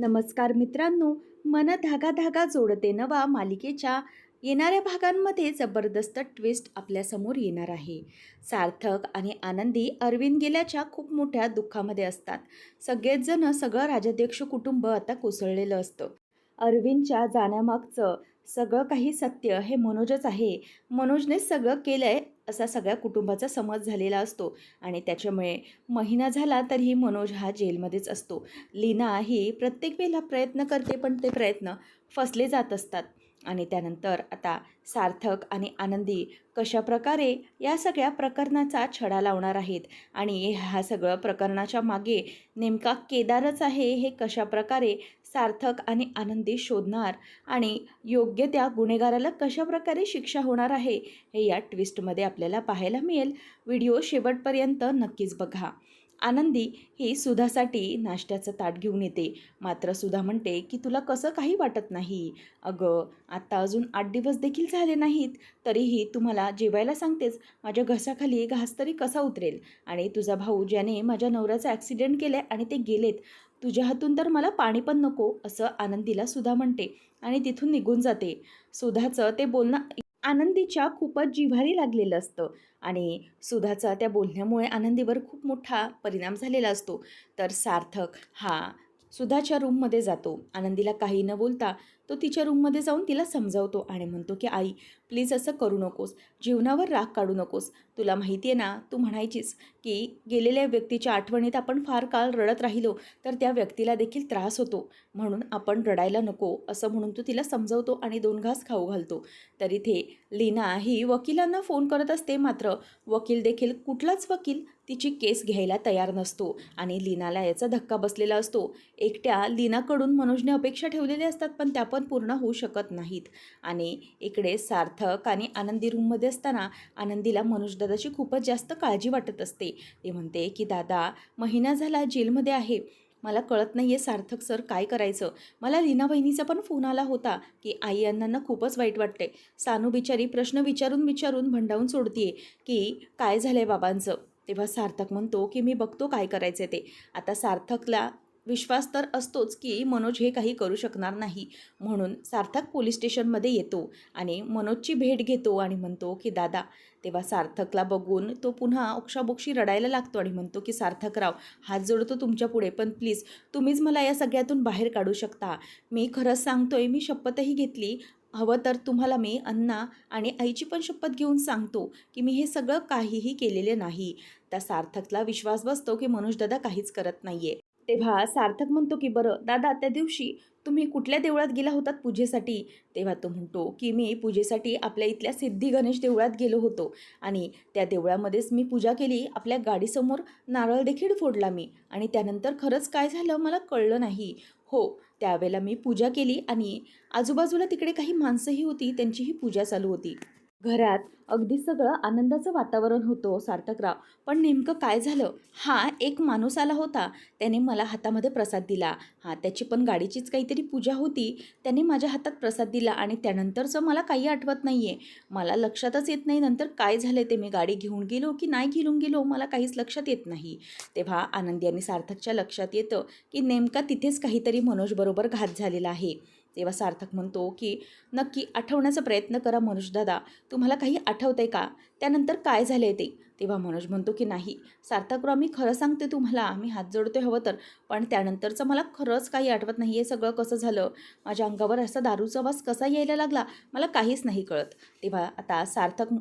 नमस्कार मित्रांनो मन धागा धागा जोडते नवा मालिकेच्या येणाऱ्या भागांमध्ये जबरदस्त ट्विस्ट आपल्यासमोर येणार आहे. सार्थक आणि आनंदी अरविंद गेल्याच्या खूप मोठ्या दुःखामध्ये असतात. सगळेच जण सगळं राजाध्यक्ष कुटुंब आता कोसळलेलं असतं. अरविंदच्या जाण्यामागचं सगळं काही सत्य हे मनोजच आहे. मनोजने सगळं केलं आहे असा सगळ्या कुटुंबाचा समज झालेला असतो. आणि त्याच्यामुळे महिना झाला तरीही मनोज हा जेलमध्येच असतो. लीना ही प्रत्येक वेळेला प्रयत्न करते पण ते प्रयत्न फसले जात असतात. आणि त्यानंतर आता सार्थक आणि आनंदी कशाप्रकारे या सगळ्या प्रकरणाचा छडा लावणार आहेत आणि ह्या सगळं प्रकरणाच्या मागे नेमका केदारच आहे हे कशाप्रकारे सार्थक आणि आनंदी शोधणार आणि योग्य त्या गुन्हेगाराला कशाप्रकारे शिक्षा होणार आहे हे या ट्विस्टमध्ये आपल्याला पाहायला मिळेल. व्हिडिओ शेवटपर्यंत नक्कीच बघा. आनंदी ही सुधासाठी नाश्त्याचं ताट घेऊन येते. मात्र सुधा म्हणते की तुला कसं काही वाटत नाही? अगं आत्ता अजून आठ दिवस देखील झाले नाहीत तरीही तुम्हाला जेवायला सांगतेच माझ्या घसाखाली घास तरी कसा उतरेल? आणि तुझा भाऊ ज्याने माझ्या नवऱ्याचा ॲक्सिडेंट केला आणि ते गेलेत तुझ्या हातून तर मला पाणी पण नको असं आनंदीला सुधा म्हणते आणि तिथून निघून जाते. सुधाचं ते बोलणं आनंदीच्या खूपच जिव्हारी लागलेलं असतं. आणि सुधाचा त्या बोलण्यामुळे आनंदीवर खूप मोठा परिणाम झालेला असतो. तर सार्थक हा सुधाच्या रूममध्ये जातो. आनंदीला काही न बोलता तो तिच्या रूममध्ये जाऊन तिला समजावतो आणि म्हणतो की आई प्लीज असं करू नकोस. जीवनावर राग काढू नकोस. तुला माहिती आहे ना तू म्हणायचीस की गेलेल्या व्यक्तीच्या आठवणीत आपण फार काळ रडत राहिलो तर त्या व्यक्तीला देखील त्रास होतो. म्हणून आपण रडायला नको असं म्हणून तू तिला समजवतो आणि दोन घास खाऊ घालतो. तर इथे लीना ही वकिलांना फोन करत असते मात्र वकील देखील कुठलाच वकील तिची केस घ्यायला तयार नसतो आणि लीनाला याचा धक्का बसलेला असतो. एकट्या लीनाकडून मनोजने अपेक्षा ठेवलेल्या असतात पण त्या पण पूर्ण होऊ शकत नाहीत. आणि इकडे सार्थक आणि आनंदी रूममध्ये असताना आनंदीला मनोजदादाची खूपच जास्त काळजी वाटत असते. ते म्हणते की दादा महिना झाला जेलमध्ये आहे. मला कळत नाही आहे सार्थक सर काय करायचं. मला लीना बहिणीचा पण फोन आला होता की आई अण्णांना खूपच वाईट वाटते. सानू बिचारी प्रश्न विचारून विचारून भंडावून सोडतीये की काय झालं आहे बाबांचं? तेव्हा सार्थक म्हणतो की मी बघतो काय करायचं ते. आता सार्थकला विश्वास तर असतोच की मनोज हे काही करू शकणार नाही म्हणून सार्थक पोलीस स्टेशनमध्ये येतो आणि मनोजची भेट घेतो आणि म्हणतो की दादा तेव्हा सार्थकला बघून तो पुन्हा ओक्षाबोक्षी रडायला लागतो आणि म्हणतो की सार्थकराव हात जोडतो तुमच्यापुढे पण प्लीज तुम्हीच मला या सगळ्यातून बाहेर काढू शकता. मी खरंच सांगतोय मी शपथही घेतली. हवं तर तुम्हाला मी अण्णा आणि आईची पण शपथ घेऊन सांगतो की मी हे सगळं काहीही केलेले नाही. त्या सार्थकला विश्वास बसतो की मनोज दादा काहीच करत नाही आहे तेव्हा सार्थक म्हणतो की बरं दादा त्या दिवशी तुम्ही कुठल्या देवळात गेला होतात पूजेसाठी? तेव्हा तो म्हणतो की मी पूजेसाठी आपल्या इथल्या सिद्धी गणेश देवळात गेलो होतो आणि त्या देवळामध्येच मी पूजा केली. आपल्या गाडीसमोर नारळ देखील फोडला मी आणि त्यानंतर खरंच काय झालं मला कळलं नाही. हो त्यावेळेला मी पूजा केली आणि आजूबाजूला तिकडे काही माणसंही होती त्यांचीही पूजा चालू होती. घरात अगदी सगळं आनंदाचं वातावरण होतं सार्थकराव. पण नेमकं काय झालं? हा एक माणूस आला होता. त्याने मला हातामध्ये प्रसाद दिला. हां त्याची पण गाडीचीच काहीतरी पूजा होती. त्याने माझ्या हातात प्रसाद दिला आणि त्यानंतरचं मला काही आठवत नाही आहे मला लक्षातच येत नाही नंतर काय झालं ते मी गाडी घेऊन गेलो की नाही घेऊन गेलो मला काहीच लक्षात येत नाही. तेव्हा आनंदी आणि सार्थकच्या लक्षात येतं की नेमका तिथेच काहीतरी मनोजबरोबर घात झालेला आहे. तेव्हा सार्थक म्हणतो की नक्की आठवण्याचा प्रयत्न करा मनोजदादा. तुम्हाला काही आठवतंय आहे का? त्यानंतर काय झालं आहे ते? तेव्हा मनोज म्हणतो की नाही. सार्थकराव मी खरं सांगते तुम्हाला. मी हात जोडतोय हवं तर. पण त्यानंतरचं मला खरंच काही आठवत नाही आहे सगळं कसं झालं. माझ्या अंगावर असा दारूचा वास कसा यायला लागला? मला काहीच नाही कळत. तेव्हा आता सार्थक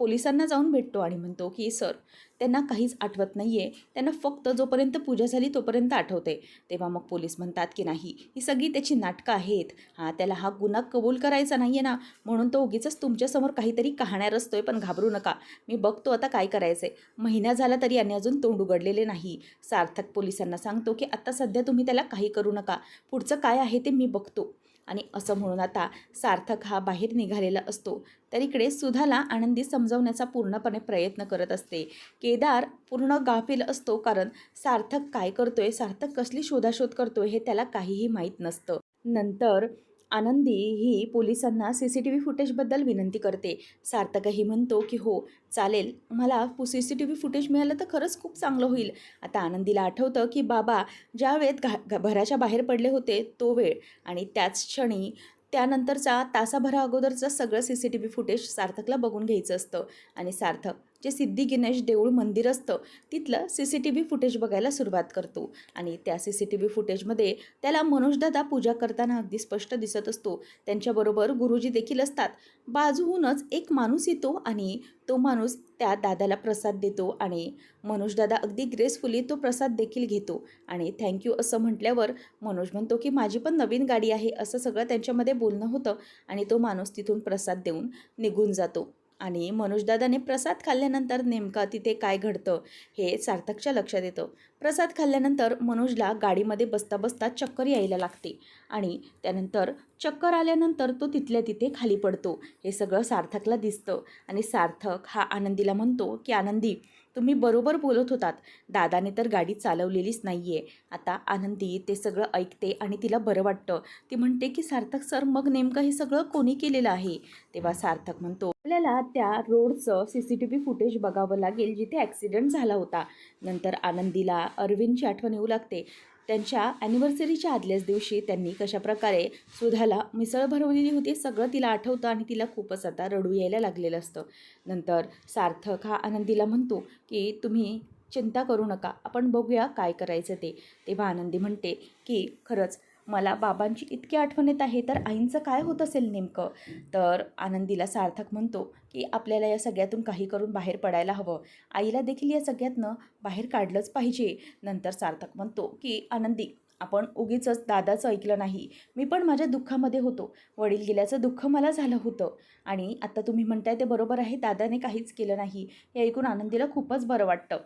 पोलिसांना जाऊन भेटतो आणि म्हणतो की सर त्यांना काहीच आठवत नाही आहे त्यांना फक्त जोपर्यंत पूजा झाली तोपर्यंत आठवते. तेव्हा मग पोलीस म्हणतात की नाही ही सगळी त्याची नाटकं आहेत. हां त्याला हा गुन्हा कबूल करायचा नाही आहे ना. म्हणून तो उगीच तुमच्यासमोर काहीतरी कहाण्या रचतोय पण घाबरू नका. मी बघतो आता काय करायचं आहे महिना झाला तरी याने अजून तोंड उघडलेले नाही. सार्थक पोलिसांना सांगतो की आत्ता सध्या तुम्ही त्याला काही करू नका. पुढचं काय आहे ते मी बघतो. आणि असं म्हणून आता सार्थक हा बाहेर निघालेला असतो. तर इकडे सुधाला आनंदी समजवण्याचा पूर्णपणे प्रयत्न करत असते. केदार पूर्ण गाफील असतो कारण सार्थक काय करतोय सार्थक कसली शोधाशोध करतोय हे त्याला काहीही माहीत नसतं. नंतर आनंदी ही पोलिसांना सी सी टी व्ही फुटेजबद्दल विनंती करते. सार्थकही म्हणतो की हो चालेल. मला C C T V footage मिळालं तर खरंच खूप चांगलं होईल. आता आनंदीला आठवतं की बाबा ज्या वेळेत घा घराच्या बाहेर पडले होते तो वेळ. आणि त्याच क्षणी त्यानंतरचा तासाभरा अगोदरचं सगळं C C T V footage सार्थकला बघून घ्यायचं असतं. आणि सार्थक जे सिद्धी गणेश देऊळ मंदिर असतं तिथलं C C T V footage बघायला सुरुवात करतो. आणि त्या सी सी टी व्ही फुटेजमध्ये त्याला मनोजदादा पूजा करताना अगदी स्पष्ट दिसत असतो. त्यांच्याबरोबर गुरुजी देखील असतात. बाजूहूनच एक माणूस येतो आणि तो माणूस त्या दादाला प्रसाद देतो आणि मनोजदादा अगदी ग्रेसफुली तो प्रसाद देखील घेतो. आणि थँक्यू असं म्हटल्यावर मनोज म्हणतो की माझी पण नवीन गाडी आहे असं सगळं त्यांच्यामध्ये बोलणं होतं. आणि तो माणूस तिथून प्रसाद देऊन निघून जातो. आणि मनोजदादाने प्रसाद खाल्ल्यानंतर नेमका तिथे काय घडतं हे सार्थकच्या लक्षात येतं. प्रसाद खाल्ल्यानंतर मनोजला गाडीमध्ये बसता बसता चक्कर यायला लागते आणि त्यानंतर चक्कर आल्यानंतर तो तिथल्या तिथे खाली पडतो. हे सगळं सार्थकला दिसतं आणि सार्थक हा आनंदीला म्हणतो की आनंदी तुम्ही बरोबर बोलत होतात. दादाने तर गाडी चालवलेलीच नाही आहे आता आनंदी ते सगळं ऐकते आणि तिला बरं वाटतं. ती म्हणते की सार्थक सर मग नेमकं हे सगळं कोणी केलेलं आहे? तेव्हा सार्थक म्हणतो आपल्याला त्या रोडचं C C T V footage बघावं लागेल जिथे ॲक्सिडेंट झाला होता. नंतर आनंदीला अरविंदची आठवण येऊ लागते. त्यांच्या ॲनिव्हर्सरीच्या आदल्याच दिवशी त्यांनी कशाप्रकारे सुधाला मिसळ भरवलेली होती सगळं तिला आठवतं आणि तिला खूपच आता रडू यायला लागलेलं असतं. नंतर सार्थक हा आनंदीला म्हणतो की तुम्ही चिंता करू नका आपण बघूया काय करायचं ते. तेव्हा आनंदी म्हणते की खरंच मला बाबांची इतकी आठवण येत आहे तर आईंचं काय होत असेल नेमकं? तर आनंदीला सार्थक म्हणतो की आपल्याला या सगळ्यातून काही करून बाहेर पडायला हवं. आईला देखील या सगळ्यातनं बाहेर काढलंच पाहिजे. नंतर सार्थक म्हणतो की आनंदी आपण उगीच दादाचं ऐकलं नाही. मी पण माझ्या दुःखामध्ये होतो. वडील गेल्याचं दुःख मला झालं होतं. आणि आता तुम्ही म्हणताय ते बरोबर आहे दादाने काहीच केलं नाही. हे ऐकून आनंदीला खूपच बरं वाटतं.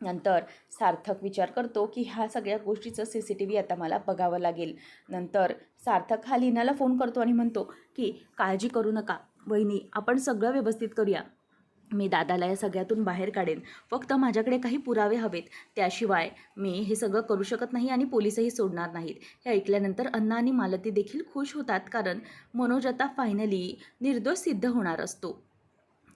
नंतर सार्थक विचार करतो की ह्या सगळ्या गोष्टीचं सी सी टी व्ही आता मला बघावं लागेल. नंतर सार्थक हा लीनाला फोन करतो आणि म्हणतो की काळजी करू नका वहिनी आपण सगळं व्यवस्थित करूया. मी दादाला या सगळ्यातून बाहेर काढेन. फक्त माझ्याकडे काही पुरावे हवेत. त्याशिवाय मी हे सगळं करू शकत नाही आणि पोलिसही सोडणार नाहीत. हे ऐकल्यानंतर अन्ना आणि मालती देखील खुश होतात कारण मनोज आता फायनली निर्दोष सिद्ध होणार असतो.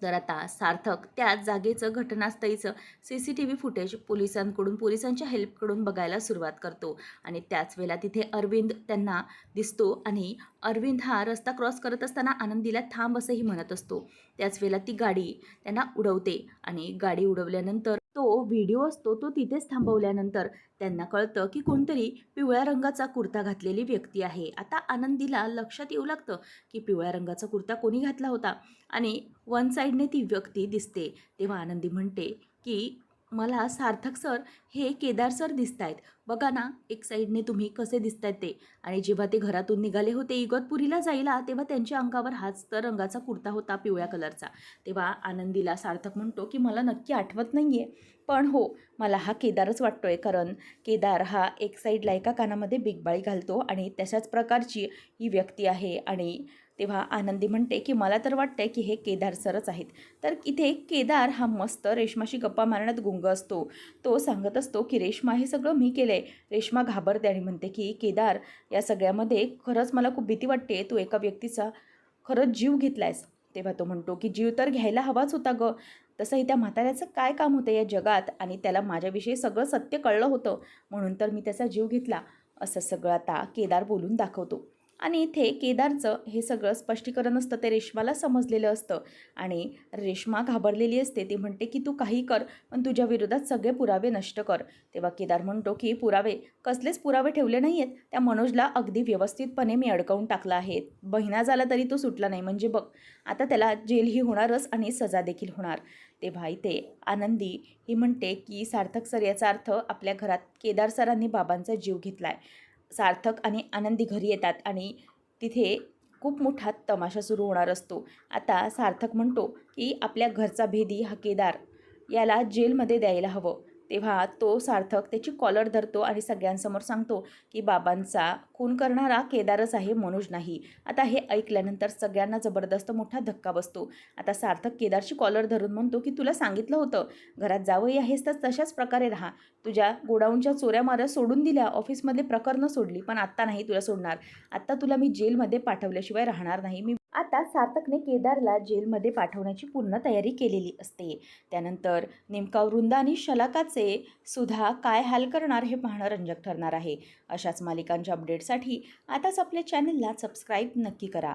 तर आता सार्थक त्याच जागेचं घटनास्थळीचं C C T V footage पोलिसांकडून पोलिसांच्या हेल्पकडून बघायला सुरुवात करतो. आणि त्याच वेळेला तिथे अरविंद त्यांना दिसतो आणि अरविंद हा रस्ता क्रॉस करत असताना आनंदीला थांब असंही म्हणत असतो. त्याच वेळेला ती गाडी त्यांना उडवते आणि गाडी उडवल्यानंतर तो व्हिडिओ असतो तो तिथेच थांबवल्यानंतर त्यांना कळतं की कोणतरी पिवळ्या रंगाचा कुर्ता घातलेली व्यक्ती आहे. आता आनंदीला लक्षात येऊ लागतं की पिवळ्या रंगाचा कुर्ता कोणी घातला होता आणि वन साईडने ती व्यक्ती दिसते. तेव्हा आनंदी म्हणते की मला सार्थक सर हे केदार सर दिसत आहेत बघा ना एक साईडने तुम्ही कसे दिसत आहेत ते. आणि जेव्हा ते घरातून निघाले होते इगतपुरीला जायला तेव्हा त्यांच्या अंगावर हाच तर रंगाचा कुर्ता होता पिवळ्या कलरचा. तेव्हा आनंदीला सार्थक म्हणतो की मला नक्की आठवत नाही आहे पण हो मला हा केदारच वाटतो आहे कारण केदार हा एक साईडला एका कानामध्ये बिगबाळी घालतो आणि तशाच प्रकारची ही व्यक्ती आहे आणि तेव्हा आनंदी म्हणते की मला तर वाटतंय की हे केदार सरच आहेत. तर इथे केदार हा मस्त रेशमाशी गप्पा मारण्यात गुंग असतो. तो सांगत असतो की रेश्मा हे सगळं मी केलं आहे रेश्मा घाबरते आणि म्हणते की केदार या सगळ्यामध्ये खरंच मला खूप भीती वाटते तू एका व्यक्तीचा खरंच जीव घेतलायस. तेव्हा तो म्हणतो की जीव तर घ्यायला हवाच होता ग. तसंही त्या म्हाताऱ्याचं काय काम होतं या जगात? आणि त्याला माझ्याविषयी सगळं सत्य कळलं होतं. म्हणून तर मी त्याचा जीव घेतला. असं सगळं आता केदार बोलून दाखवतो. आणि इथे केदारचं हे सगळं स्पष्टीकरण असतं ते रेश्माला समजलेलं असतं. आणि रेश्मा घाबरलेली असते ती म्हणते की तू काही कर पण तुझ्या विरोधात सगळे पुरावे नष्ट कर. तेव्हा केदार म्हणतो की पुरावे? कसलेच पुरावे ठेवले नाही आहेत त्या मनोजला अगदी व्यवस्थितपणे मी अडकवून टाकला आहे. बहिणा झाला तरी तो सुटला नाही म्हणजे बघ. आता त्याला जेलही होणारच आणि सजा देखील होणार. तेव्हा इथे आनंदी ही म्हणते की सार्थक सर याचा अर्थ आपल्या घरात केदार सरांनी बाबांचा जीव घेतला आहे सार्थक आणि आनंदी घरी येतात आणि तिथे खूप मोठा तमाशा सुरू होणार असतो. आता सार्थक म्हणतो की आपल्या घरचा भेदी हा केदार. याला जेलमध्ये द्यायला हवं. तेव्हा तो सार्थक त्याची कॉलर धरतो आणि सगळ्यांसमोर सांगतो की बाबांचा खून करणारा केदारच आहे मनोज नाही. आता हे ऐकल्यानंतर सगळ्यांना जबरदस्त मोठा धक्का बसतो. आता सार्थक केदारची कॉलर धरून म्हणतो की तुला सांगितलं होतं घरात जावंही आहेस तर तशाच प्रकारे राहा. तुझ्या गोडाऊनच्या चोऱ्या माऱ्या सोडून दिल्या ऑफिसमधले प्रकरणं सोडली पण आत्ता नाही तुला सोडणार. आत्ता तुला मी जेलमध्ये पाठवल्याशिवाय राहणार नाही. मी आता सार्थकने केदारला जेलमध्ये पाठवण्याची पूर्ण तयारी केलेली असते. त्यानंतर नेमका वृंदा आणि शलाकाचे सुद्धा काय हाल करणार हे पाहणं रंजक ठरणार आहे. अशाच मालिकांच्या अपडेटसाठी आताच आपल्या चॅनलला सबस्क्राईब नक्की करा.